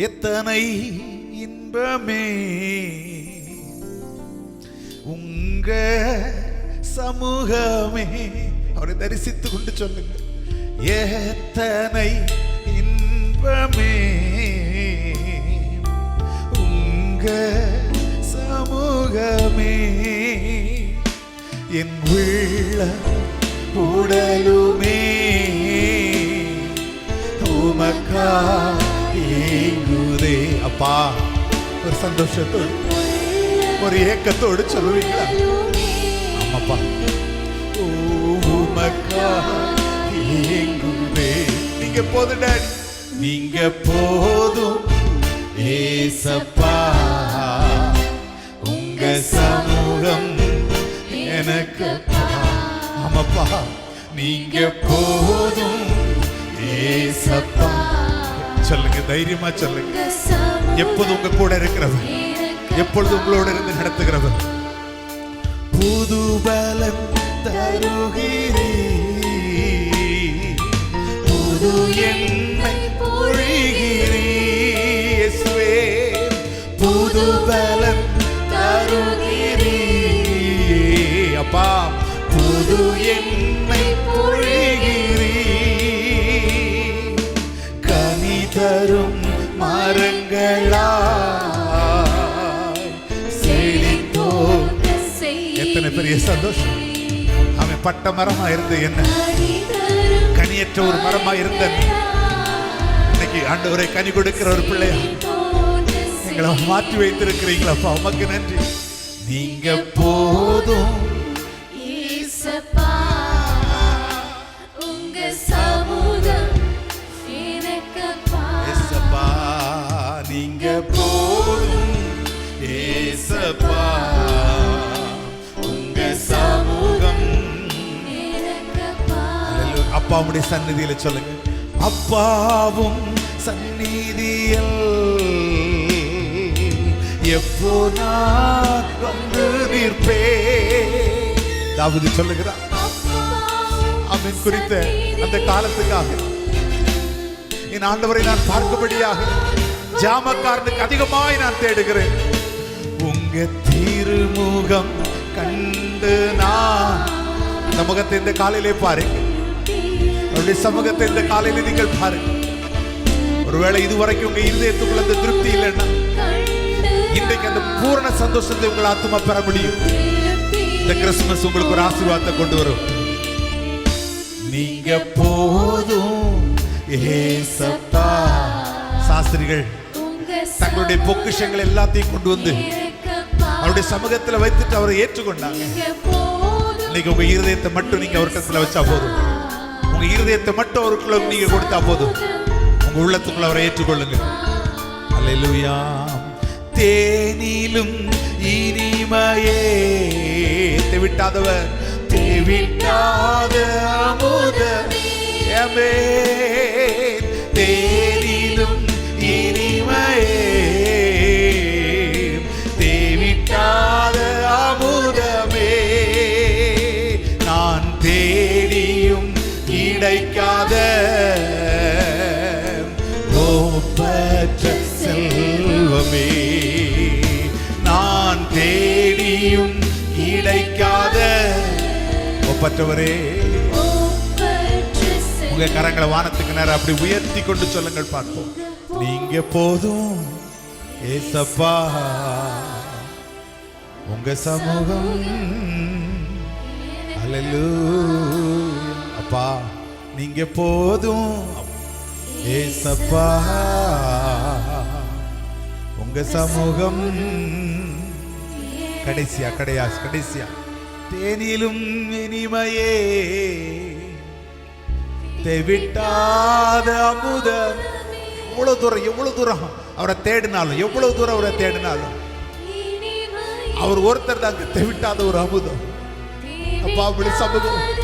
எத்தனை இன்பமே. உங்க சமூகமே. அவரை தரிசித்து கொண்டு சொல்லுங்க எத்தனை இன்பமே. உங்க சமூகமே. என் உள்ள உடலுமே. உமக்கா அப்பா ஒரு சந்தோஷத்தோடு ஒரு ஏக்கத்தோடு சொல்லுவீங்களா? ஆமாப்பா. ஓ, உமக்கா ஏங்குதே நீங்க போதும் டாடி. நீங்க போதும் ஏசப்பா. உங்க சமூகம் எனக்கு ஆமாப்பா. நீங்க போதும் ஏசப்பா. சொல்லுங்க தைரியமா சொல்லுங்க. எப்போது உங்க கூட இருக்கிறவர் எப்பொழுது உங்களோட இருந்து நடத்துகிறவர்? புது பலம் தருகிறீ புது என் செழித்தோ எத்தனை பெரிய சந்தோஷம். அவன் பட்ட மரமா இருந்து என்ன? கனியற்ற ஒரு மரமா இருந்த. இன்னைக்கு ஆண்டவரை கனி கொடுக்கிற ஒரு பிள்ளையா? எங்களை மாற்றி வைத்திருக்கிறீங்களப்பா உமக்கு நன்றி. நீங்க போதும். அப்பா உடைய சந்நிதியில சொல்லுங்க. அப்பாவும் சந்நிதியில் எப்போ நான் வந்து நிற்பே தாவது சொல்லுகிறார் அவன் குறித்த அந்த காலத்துக்காக. என் ஆண்டவரை நான் பார்க்கும்படியாக ஜாமக்காரனுக்கு அதிகமாய் நான் தேடுகிறேன். உங்க திருமுகம் கண்டு நான் இந்த முகத்தை இந்த காலையிலே பாருங்க அவருடைய சமூகத்தை இந்த காலையில நீங்கள் பாருங்க. ஒருவேளை இதுவரைக்கும் உங்க இருதயத்துக்குள்ள அந்த திருப்தி இல்லைன்னா இன்றைக்கு அந்த பூரண சந்தோஷத்தை உங்கள் ஆத்மா பெற முடியும். இந்த கிறிஸ்துமஸ் உங்களுக்கு ஒரு ஆசீர்வாதத்தை கொண்டு வரும். நீங்க போதும் சாஸ்திரிகள் தங்களுடைய பொக்கிஷங்கள் எல்லாத்தையும் கொண்டு வந்து அவருடைய சமூகத்துல வைத்துட்டு அவரை ஏற்றுக்கொண்டாங்க. நீங்க இன்னைக்கு உங்க இருதயத்தை மட்டும் நீங்க அவர்கிட்ட வச்சா போதும். உங்க இருதயத்தை மட்டும் அவருக்குள்ள நீங்க கொடுத்தா போதும். உங்க உள்ளத்துக்குள்ள அவரை ஏற்றுக்கொள்ளுங்க அல்லா தேனிலும் இனிமையே தேவிட்டாதவர். தேவிட்டாத அமுதமே கிடைக்காத ஒப்பற்ற செல்வமே நான் தேடியும் கிடைக்காத. ஒப்பற்றவரே ஒப்பற்ற உங்க கரங்களை வானத்துக்கு நேரம் அப்படி உயர்த்தி கொண்டு சொல்லுங்கள் பார்ப்போம். நீங்க போதும் ஏசப்பா. உங்க சமூகம் அப்பா நீங்க போதும். ஏசப்பா உங்க சமூகம் கடைசியா கடையா கடைசியா. தேனிலும் இனிமையே. தெவிட்டாத அமுதம். எவ்வளவு தூரம் எவ்வளவு தூரம் அவரை தேடினாலும் எவ்வளவு தூரம் அவரை தேடினாலும். அவர் ஒருத்தர் தாங்க தெவிட்டாத ஒரு அமுதம். அப்பா அப்படி சமூகம்.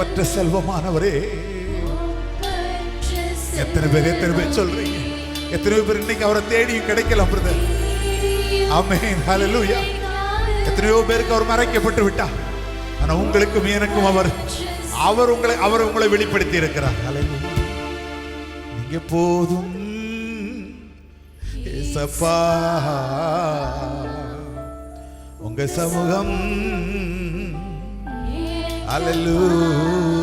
ஒப்பற்ற செல்வமானவரே. எத்தனை பேர் எத்தனை பேர் சொல்றீங்க? எத்தனை பேர் இன்னைக்கு அவரை தேடி கிடைக்கல பிரதர் ஆமேன். ஹalleluya எத்தனையோ பேருக்கு அவர் மறைக்கப்பட்டு விட்டா ஆனா உங்களுக்கும் எனக்கும் அவர் அவர் உங்களை அவர் உங்களை வெளிப்படுத்தி இருக்கிறார் ஹalleluya நீங்க போதும். ஏசப்பா. உங்க சமூகம் Hallelujah.